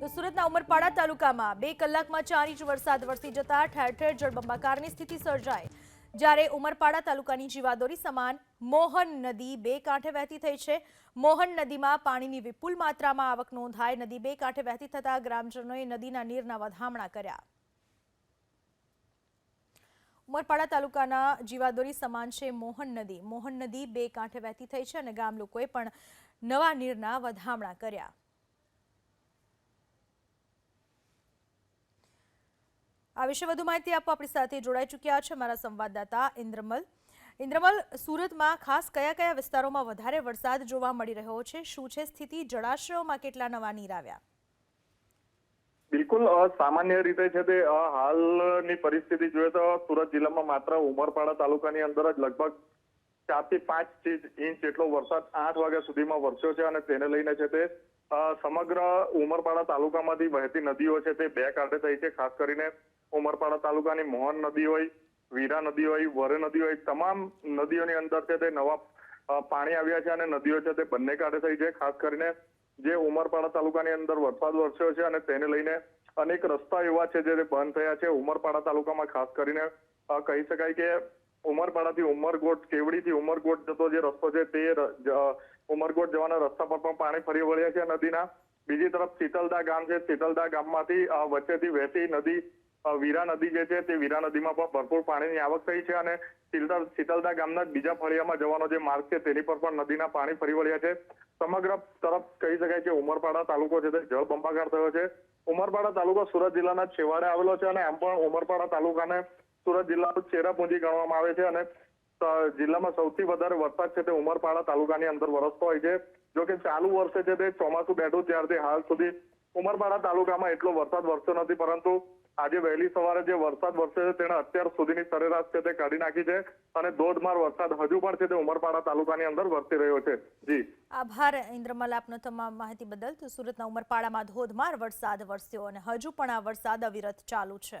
તો સુરતના ઉમરપાડા તાલુકામાં બે કલાકમાં ચાર ઇંચ વરસાદ વરસી જતા ઠેર ઠેર જળબંબાકારની સ્થિતિ સર્જાઈ. જ્યારે ઉમરપાડા તાલુકાની જીવાદોરી સમાન મોહન નદી બે કાંઠે વહેતી થઈ છે. મોહન નદીમાં પાણીની વિપુલ માત્રામાં આવક નોંધાઈ. નદી બે કાંઠે વહેતી થતા ગ્રામજનોએ નદીના નીરના વધામણા કર્યા. ઉમરપાડા તાલુકાના જીવાદોરી સમાન છે મોહન નદી. મોહન નદી બે કાંઠે વહેતી થઈ છે અને ગામ લોકોએ પણ નવા નીરના વધામણા કર્યા. આ વિશે વધુ માહિતી આપવા આપણી સાથે જોડાઈ ચૂક્યા છે મારા સંવાદદાતા ઇન્દ્રમલ. ઇન્દ્રમલ, સુરતમાં ખાસ કયા કયા વિસ્તારોમાં વધારે વરસાદ જોવા મળી રહ્યો છે? શું છે સ્થિતિ? જળાશયોમાં કેટલા નવા નીર આવ્યા? બિલકુલ સામાન્ય રીતે છે તે હાલની પરિસ્થિતિ જોઈએ તો સુરત જિલ્લામાં માત્ર ઉમરપાડા તાલુકાની અંદર જ લગભગ ચારથી પાંચ ઇંચ જેટલો વરસાદ આઠ વાગ્યા સુધીમાં વરસ્યો છે અને તેને લઈને છે તે સમગ્ર ઉમરપાડા તાલુકામાંથી વહેતી નદીઓ છે તે બે કાંઠે થઈ છે. ખાસ કરીને ઉમરપાડા તાલુકાની મોહન નદી હોય, વીરા નદી હોય, વરે નદી હોય, તમામ નદીઓની અંદર છે તે નવા પાણી આવ્યા છે અને નદીઓ છે તે બંને કાંઠે થઈ છે. ખાસ કરીને જે ઉમરપાડા તાલુકાની અંદર વરસાદ વરસ્યો છે અને તેને લઈને અનેક રસ્તા એવા છે જે બંધ થયા છે ઉમરપાડા તાલુકામાં. ખાસ કરીને કહી શકાય કે ઉમરપાડાથી ઉમરકોટ કેવડીથી ઉમરકોટ જતો જે રસ્તો છે તે ઉમરકોટ જવાના રસ્તા પર પણ પાણી ફરી વળ્યા છે નદીના. બીજી તરફ શીતલદા ગામ છે. શીતલદા ગામમાંથી વચ્ચેથી વહેતી નદી વીરા નદી જે છે તે વીરા નદીમાં પણ ભરપૂર પાણીની આવક થઈ છે અને શીતલ, શીતલદા ગામના બીજા ફળિયામાં જવાનો જે માર્ગ છે તેની પર પણ નદીના પાણી ફરી વળ્યા છે. સમગ્ર તરફ કહી શકાય કે ઉમરપાડા તાલુકો છે તે જળબંબાકાર થયો છે. ઉમરપાડા તાલુકો સુરત જિલ્લાના છેવાડે આવેલો છે અને એમ પણ ઉમરપાડા તાલુકાને સુરત જિલ્લાનું ચેરાપુંજી ગણવામાં આવે છે અને જિલ્લામાં સૌથી વધારે વરસાદ છે તે ઉમરપાડા તાલુકાની અંદર વરસતો હોય છે. જો કે ચાલુ વર્ષે છે તે ચોમાસું બેઠું ત્યારથી હાલ સુધી ઉમરપાડા તાલુકામાં એટલો વરસાદ વરસ્યો નથી, પરંતુ આજે વહેલી સવારે જે વરસાદ વરસ્યો છે તેણે અત્યાર સુધીની સરેરાશ છે તે કાઢી નાખી છે અને ધોધમાર વરસાદ હજુ પણ છે તે ઉમરપાડા તાલુકાની અંદર વરસી રહ્યો છે. જી. આભાર, ઇન્દ્રમલ, આપનો તમામ માહિતી બદલ. તો સુરતના ઉમરપાડામાં ધોધમાર વરસાદ વરસ્યો અને હજુ પણ આ વરસાદ અવિરત ચાલુ છે.